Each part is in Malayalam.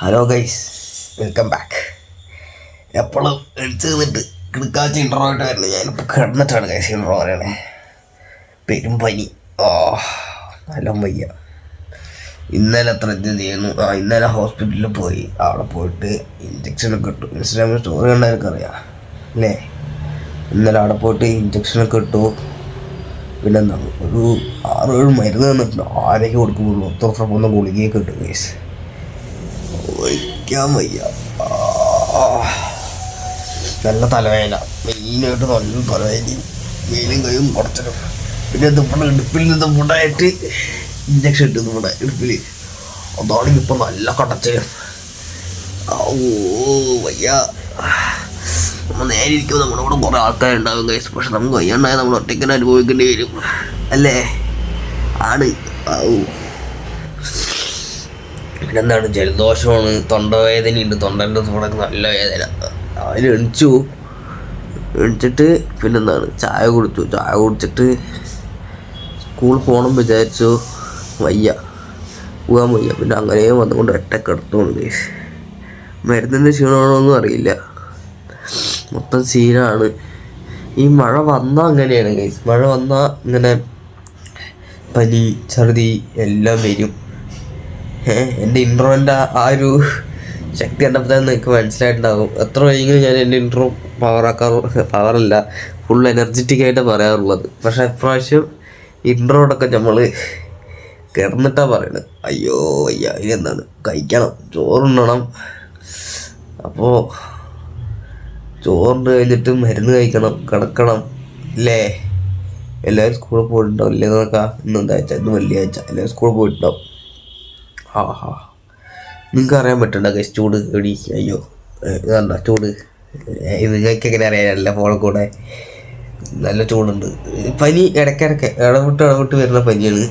ഹലോ ഗൈസ് വെൽക്കം ബാക്ക് എപ്പോഴും എടുത്ത് നിന്നിട്ട് കിടക്കാച്ച ഇൻട്രോ ആയിട്ട് വരുന്നത് ഞാനിപ്പോൾ കിടന്നിട്ടാണ് ഗൈസ് ഇൻട്രോ പറയണേ പെരും പനി. ഓ നല്ല വയ്യ. ഇന്നലെ അത്ര ചെയ്യുന്നു. ആ ഇന്നലെ ഹോസ്പിറ്റലിൽ പോയി. അവിടെ പോയിട്ട് ഇഞ്ചക്ഷനൊക്കെ ഇട്ടു. ഇൻസ്റ്റാഗ്രാമിൽ സ്റ്റോറി കണ്ടവർക്ക് അറിയാം. അല്ലേ? ഇന്നലെ അവിടെ പോയിട്ട് ഇഞ്ചക്ഷനൊക്കെ ഇട്ടു. പിന്നെന്താണ് ഒരു ആറ് ഏഴ് മരുന്ന് തന്നിട്ടുണ്ട്. ആരൊക്കെ കൊടുക്കുമ്പോൾ ഒത്ത ഒന്ന് ഗുളികയൊക്കെ ഇട്ടു ഗൈസ് വയ്ക്കാൻ വയ്യ. നല്ല തലവേദന. മെയിനായിട്ട് നല്ല തലവേദനയും മെയിനും കൈയും കുറച്ചിലും പിന്നെ ഇതിപ്പോ ഇടുപ്പിൽ നിന്ന് മുടായിട്ട് ഇഞ്ചക്ഷൻ ഇട്ടു ഇവിടെ ഇടുപ്പിൽ. അതാണെങ്കിൽ ഇപ്പം നല്ല കടച്ചലും. ഓ വയ്യ. നമ്മൾ നേരെ ഇരിക്കുമ്പോൾ നമ്മുടെ കൂടെ കുറേ ആൾക്കാരുണ്ടാവും കൈസ് പക്ഷെ നമുക്ക് വയ്യാണ്ടായ നമ്മൾ ഒറ്റയ്ക്ക് അനുഭവിക്കേണ്ടി വരും. അല്ലേ? ആണ്. ഔ. പിന്നെന്താണ്? ജലദോഷമാണ്. തൊണ്ടവേദനയുണ്ട് തൊണ്ടന്റെ തുടക്കം നല്ല വേദന. അതിൽ എണിച്ചു. എണിച്ചിട്ട് പിന്നെന്താണ്? ചായ കുടിച്ചു ചായ കുടിച്ചിട്ട് സ്കൂളിൽ പോകണം വിചാരിച്ചു. വയ്യ. പോകാൻ വയ്യ. പിന്നെ അങ്ങനെ വന്നുകൊണ്ട് ഒറ്റയ്ക്ക് എടുത്തോണ്ട് കേസ് മരുന്നിന്റെ ക്ഷീണമാണോന്നും അറിയില്ല. മൊത്തം സീനാണ് ഈ മഴ വന്നാൽ അങ്ങനെയാണ് മഴ വന്നാൽ ഇങ്ങനെ പനി ഛർദി എല്ലാം വരും. എന്റെ ഇൻട്രോന്റെ ആ ഒരു ശക്തി കണ്ടപ്പോൾ തന്നെ നിങ്ങൾക്ക് മനസ്സിലായിട്ടുണ്ടാകും എത്ര വൈകിയും ഞാൻ എന്റെ ഇൻട്രോ പവറാക്കാറ് പവറല്ല ഫുൾ എനർജറ്റിക് ആയിട്ട് പറയാറുള്ളത്. പക്ഷെ ഇപ്രാവശ്യം ഇൻട്രോടൊക്കെ നമ്മൾ കിടന്നിട്ടാണ് പറയണത് അയ്യോ അയ്യ ഇതെന്താണ് കഴിക്കണം. ചോറുണ്ണണം. അപ്പോൾ ചോറുണ്ട് കഴിഞ്ഞിട്ട് മരുന്ന് കഴിക്കണം. കിടക്കണം. അല്ലേ എല്ലാവരും സ്കൂളിൽ പോയിട്ടുണ്ടാവും. ഇല്ലേ നോക്കാം ഇന്ന് എന്താഴ്ച ഇന്ന് വെള്ളിയാഴ്ച. എല്ലാവരും സ്കൂളിൽ പോയിട്ടുണ്ടാവും. ആ ഹാ നിങ്ങൾക്ക് അറിയാൻ പറ്റണ്ട ഗൈസ് ചൂട് എടി അയ്യോ. ഇതാണ്ട ചൂട്. നിങ്ങൾക്ക് എങ്ങനെ അറിയാനല്ല ഫോണിൽ കൂടെ. നല്ല ചൂടുണ്ട്. പനി ഇടയ്ക്കിടയ്ക്ക് ഇടവിട്ട് ഇടവിട്ട് വരുന്ന പനിയാണ്.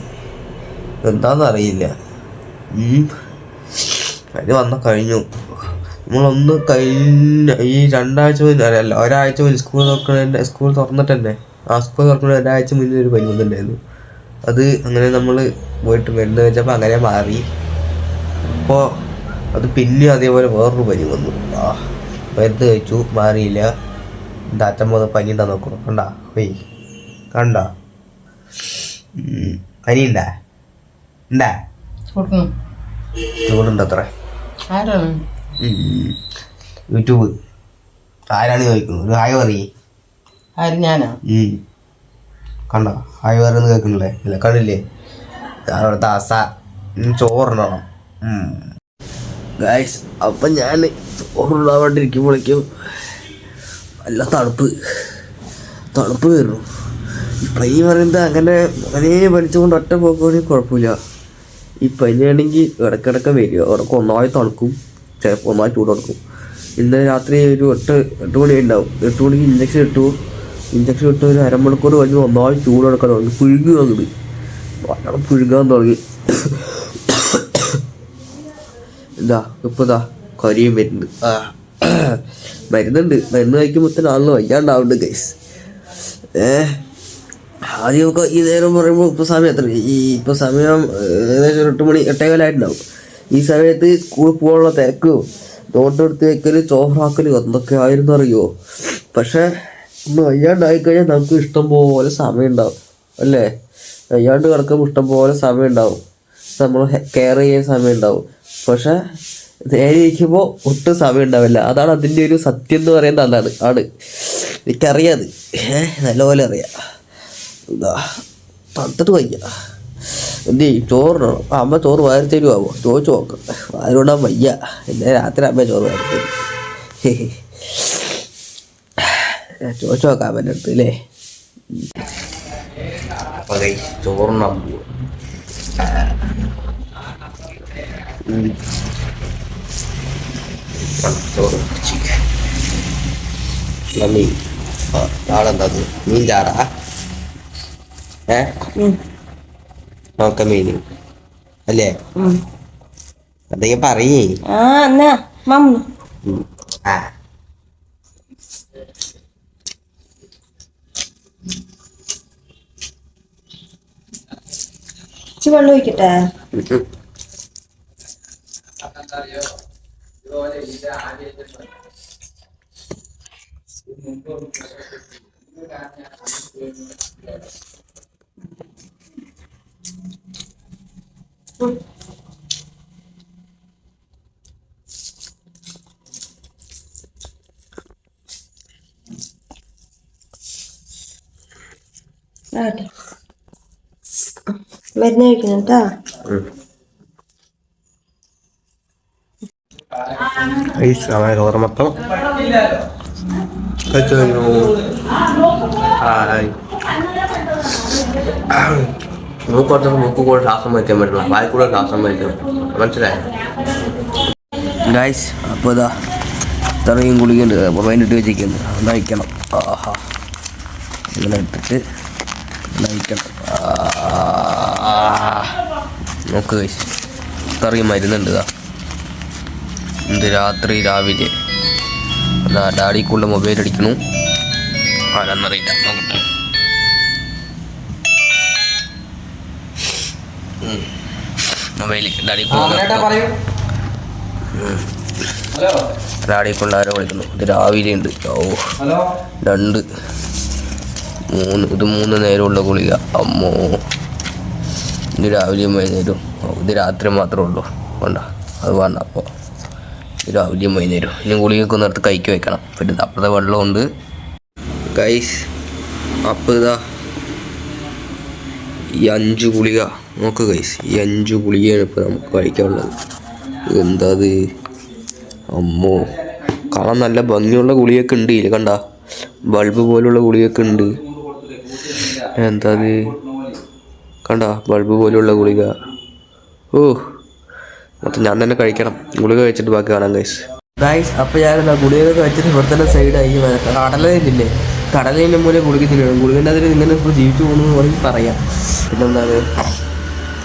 എന്താണെന്ന് അറിയില്ല. പനി വന്ന കഴിഞ്ഞു. നമ്മളൊന്ന് കഴിഞ്ഞ ഈ രണ്ടാഴ്ച മുന്നേ അല്ല ഒരാഴ്ച മുന്നേ സ്കൂൾ തുറക്കണ സ്കൂൾ തുറന്നിട്ട് തന്നെ ആ സ്കൂൾ തുറക്കണ ഒരാഴ്ച മുന്നേ ഒരു പനി വന്നിട്ടുണ്ടായിരുന്നു. അത് അങ്ങനെ നമ്മൾ പോയിട്ട് മരുന്ന് വെച്ചപ്പോൾ അങ്ങനെ മാറി. അപ്പോൾ അത് പിന്നെ അതേപോലെ വേറൊരു പനി വന്നു. ആ മരുന്ന് കഴിച്ചു മാറിയില്ല. എന്റെ വന്ന് പനി ഉണ്ടാ നോക്കണം കണ്ട? പോയി കണ്ട? പനി ഉണ്ടാ? ഉണ്ടാ? ചൂടുണ്ടത്ര. യൂട്യൂബ്. ആരാണ് ചോദിക്കുന്നത്? ഒരു ഹായ് പറയേ. ആര്? ഞാനാ? കണ്ട? ഹായ് പറയുന്നത് കേൾക്കണില്ലേ ഇല്ല കണ്ടില്ലേ? അവിടുത്തെ അസ ചോറിനണം ഗായ്സ് അപ്പം ഞാൻ ചോറുണ്ടാവാണ്ടിരിക്കുമ്പോഴേക്കും നല്ല തണുപ്പ്. തണുപ്പ് വരുന്നു. ഈ പനി പറയുന്നത് അങ്ങനെ അങ്ങനെ പനിച്ചുകൊണ്ട് ഒറ്റ പോക്കുകയാണെങ്കിൽ കുഴപ്പമില്ല. ഈ പനിയാണെങ്കിൽ ഇടയ്ക്കിടയ്ക്ക് വരിക. ഇടയ്ക്ക് ഒന്നായി തണുക്കും. ചിലപ്പോൾ ഒന്നായി ചൂട് കൊടുക്കും ഇന്നലെ രാത്രി ഒരു എട്ട് എട്ട് മണി ഉണ്ടാവും. എട്ട് മണിക്ക് ഇഞ്ചക്ഷൻ ഇട്ടു. ഇഞ്ചക്ഷൻ ഇട്ട് ഒരു അരമണിക്കൂർ കഴിഞ്ഞ് ഒന്നായി ചൂട് കൊടുക്കാൻ തുടങ്ങി. പുഴുങ്ങി തുടങ്ങി വല്ലതും പുഴുകാൻ തുടങ്ങി. ഇതാ ഇപ്പൊ ഇതാ കൊരയും വരുന്നുണ്ട് ആ മരുന്നുണ്ട് മരുന്ന് കഴിക്കുമ്പോൾ ആളിന് വയ്യാണ്ടാവുന്നുണ്ട് ഗൈസ് ഏ നമുക്ക് ഈ നേരം പറയുമ്പോൾ ഇപ്പോൾ സമയം എത്ര? ഈ ഇപ്പോൾ സമയം ഏകദേശം എട്ട് മണി എട്ടേകാലായിട്ടുണ്ടാവും ഈ സമയത്ത് സ്കൂളിൽ പോകാനുള്ള തിരക്ക് നോട്ട് എടുത്ത് വെക്കൽ ചോറാക്കൽ എന്തൊക്കെ ആയിരുന്നു അറിയോ? പക്ഷേ ഒന്ന് വയ്യാണ്ടായി കഴിഞ്ഞാൽ നമുക്ക് ഇഷ്ടം പോലെ സമയം ഉണ്ടാവും. അല്ലേ? വയ്യാണ്ട് കിടക്കുമ്പോൾ ഇഷ്ടം പോലെ സമയം ഉണ്ടാവും. നമ്മൾ കെയർ ചെയ്യാൻ സമയം ഉണ്ടാവും. പക്ഷെ നേരെ ഇരിക്കുമ്പോൾ ഒട്ടും സമയം ഉണ്ടാവില്ല അതാണ് അതിന്റെ ഒരു സത്യം എന്ന് പറയുന്നത് അതാണ്. ആണ്. എനിക്കറിയാത് ഏഹ് നല്ലപോലെ അറിയാം. തണുത്തിട്ട് വയ്യ. എന്ത് ചോറിനോ അമ്മ ചോറ് വാരി തരുമാവോ ചോദിച്ചു നോക്കാം. വാരിടാൻ വയ്യ. എന്നെ രാത്രി അമ്മ ചോറ് വാരി ചോദിച്ചു നോക്കാം അമ്മന്റെ അടുത്ത് അല്ലേ? അപ്പം ചോറിനാൻ ചോറ് ചിക്കൻ മീൻ ചാറാ ഏ നോക്ക മീൻ അല്ലേ എന്തെങ്കിലും പറയേ ആ മമ്മ വെള്ളം ഒഴിക്കട്ടെ ഉം, ഉം. ആട്ടെ മരുന്ന് കഴിക്കണം കേട്ടാ ഐസ് അതായത് ചോറ് മൊത്തം ഗൈസ് അപ്പോൾ ഇതാ ഇത്രയും ഗുളികയുണ്ട്. അപ്പോൾ വേണ്ടിട്ട് വെച്ചിരിക്കുന്നു. നയിക്കണം ആഹാ. ഇങ്ങനെ ഇട്ടിട്ട് നയിക്കണം നോക്ക് ഗൈസ് ഇത്രയും മരുന്നുണ്ട് ഇതാ. ഇത് രാത്രി രാവിലെ. അതാ ഡാഡിക്കുള്ള മൊബൈൽ അടിക്കണു ആരാന്നറിയില്ല. നോക്കട്ടെ. മൊബൈൽ ഡാഡിക്കുള്ള ഡാഡിക്കുള്ള ആരോ വിളിക്കുന്നു. ഇത് രാവിലെ ഉണ്ട്. ഓ രണ്ട്. മൂന്ന്. ഇത് മൂന്ന് നേരമുള്ള ഗുളിക. അമ്മോ. ഇത് രാവിലെയും വൈകുന്നേരവും. ഇത് രാത്രി മാത്രമേ ഉള്ളൂ. വേണ്ട. അത് വേണ്ട. അപ്പോൾ രാവിലെയും വൈകുന്നേരം ഇനി ഗുളികയൊക്കെ നേരത്ത് കൈക്ക് വെക്കണം. പിന്നെ അപ്പുറത്തെ വെള്ളമുണ്ട്. ഗൈസ് അപ്പോൾ ഇതാ ഈ അഞ്ച് ഗുളിക. നോക്ക് ഗൈസ് ഈ അഞ്ച് ഗുളികയാണ് ഇപ്പോൾ നമുക്ക് കഴിക്കാനുള്ളത്. എന്താ അത്? അമ്മോ കാണാൻ നല്ല ഭംഗിയുള്ള ഗുളികയൊക്കെ ഉണ്ട്. ഇതിൽ കണ്ട? ബൾബ് പോലുള്ള ഗുളികയൊക്കെ ഉണ്ട്. എന്താ അത്? കണ്ട? ബൾബ് പോലുള്ള ഗുളിക. ഓ മൊത്തം ഞാൻ തന്നെ കഴിക്കണം. ഗുളിക കഴിച്ചിട്ട് ബാക്കി കാണാം ഗൈസ് ഗൈസ് അപ്പോൾ ഞാൻ എന്താ ഗുളിക കഴിച്ചിട്ട് ഇവിടെ തന്നെ സൈഡായി കടലില്ലേ കടലിന്റെ മൂലം ഗുളിക തിന്നണം. ഗുളികന്റെ അതിൽ ഇങ്ങനെ ഇപ്പോൾ ജീവിച്ചു പോകുന്നു വേണമെങ്കിൽ പറയാം. പിന്നെന്താണ്?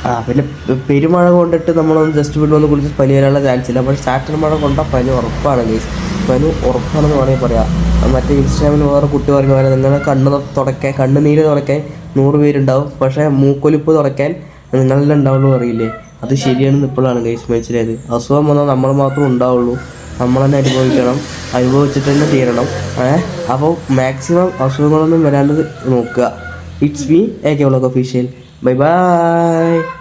ആ പിന്നെ പെരുമഴ കൊണ്ടിട്ട് നമ്മളൊന്ന് ജസ്റ്റ് വീട്ടിൽ വന്ന് കുളിച്ച് പനി വരാനുള്ള ചാൻസ് ഇല്ല. അപ്പോൾ ചാറ്റൽ മഴ കൊണ്ട പനി ഉറപ്പാണ് ഗൈസ് പനി ഉറപ്പാണെന്ന് വേണമെങ്കിൽ പറയാം. മറ്റേ ഇൻസ്റ്റാഗ്രാമിൽ വേറെ കുട്ടി പറഞ്ഞ പോലെ നിങ്ങളെ കണ്ണ് തുടയ്ക്കാൻ കണ്ണ് നീര് തുടയ്ക്കാൻ നൂറ് പേരുണ്ടാവും. പക്ഷേ മൂക്കൊലിപ്പ് തുടയ്ക്കാൻ നിങ്ങളെല്ലാം ഉണ്ടാവുള്ളൂ അറിയില്ലേ അത് ശരിയാണെന്ന് ഇപ്പോഴാണ് ഗൈസ് മനസ്സിലായത്. അസുഖം വന്നാൽ നമ്മൾ മാത്രം ഉണ്ടാവുള്ളൂ. നമ്മൾ തന്നെ അനുഭവിക്കണം. അനുഭവിച്ചിട്ട് തന്നെ തീരണം. ഏഹ് അപ്പോൾ മാക്സിമം അസുഖങ്ങളൊന്നും വരാണ്ട് നോക്കുക. It's me A K vlog official bye bye